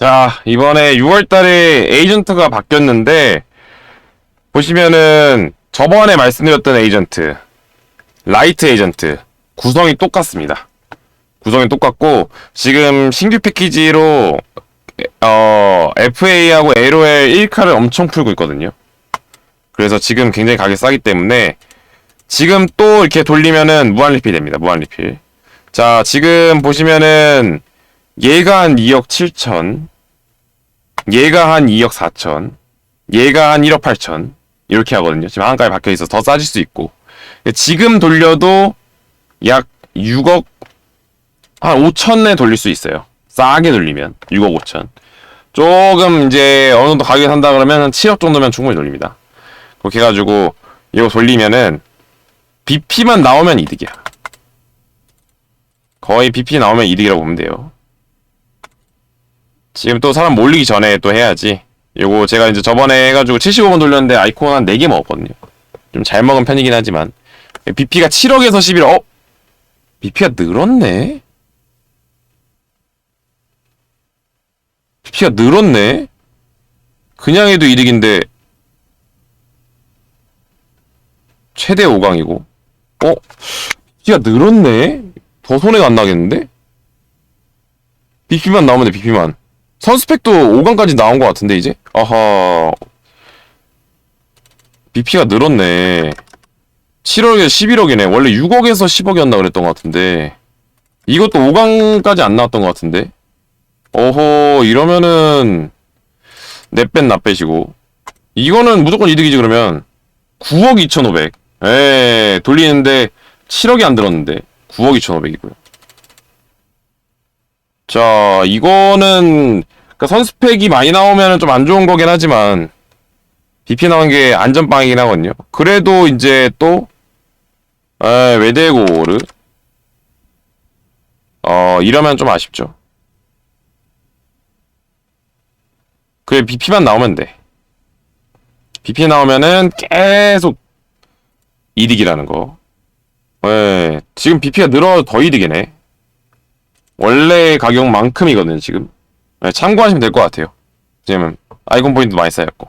자, 이번에 6월 달에 에이전트가 바뀌었는데, 보시면은, 저번에 말씀드렸던 에이전트, 라이트 에이전트, 구성이 똑같습니다. 구성이 똑같고, 지금 신규 패키지로, 어, FA하고 LOL 1카를 엄청 풀고 있거든요. 그래서 지금 굉장히 가격이 싸기 때문에, 지금 또 이렇게 돌리면은 무한 리필 됩니다. 무한 리필. 자, 지금 보시면은, 한 2억 7천, 얘가 한 2억 4천, 얘가 한 1억 8천, 이렇게 하거든요. 지금 한가에 박혀 있어서 더 싸질 수 있고. 지금 돌려도 약 6억, 한 5천에 돌릴 수 있어요. 싸게 돌리면. 6억 5천. 조금 이제 어느 정도 가격에 산다 그러면 한 7억 정도면 충분히 돌립니다. 그렇게 해가지고 이거 돌리면은 BP만 나오면 이득이야. 거의 BP 나오면 이득이라고 보면 돼요. 지금 또 사람 몰리기 전에 또 해야지. 요거 제가 이제 저번에 해가지고 75번 돌렸는데 아이콘 한 4개 먹었거든요. 좀 잘 먹은 편이긴 하지만. BP가 7억에서 11억, 어? BP가 늘었네? BP가 늘었네? 그냥 해도 이득인데, 최대 5강이고. 어? BP가 늘었네? 더 손해가 안 나겠는데? BP만 나오면 돼, BP만. 선스펙도 5강까지 나온 것 같은데, 이제? 아하. BP가 늘었네. 7억에 11억이네. 원래 6억에서 10억이었나 그랬던 것 같은데. 이것도 5강까지 안 나왔던 것 같은데. 어허, 이러면은, 내뺀 나 빼시고. 이거는 무조건 이득이지, 그러면. 9억 2,500. 에 돌리는데 7억이 안 들었는데. 9억 2,500이고요. 자, 이거는, 그니까 선스펙이 많이 나오면 좀 안 좋은 거긴 하지만, BP 나온 게 안전빵이긴 하거든요. 그래도 이제 또, 에, 외대고를, 어, 이러면 좀 아쉽죠. 그래, BP만 나오면 돼. BP 나오면은 계속 이득이라는 거. 예, 지금 BP가 늘어도 더 이득이네. 원래 가격만큼이거든요, 지금. 네, 참고하시면 될 것 같아요. 지금 아이콘 포인트 많이 쌓였고.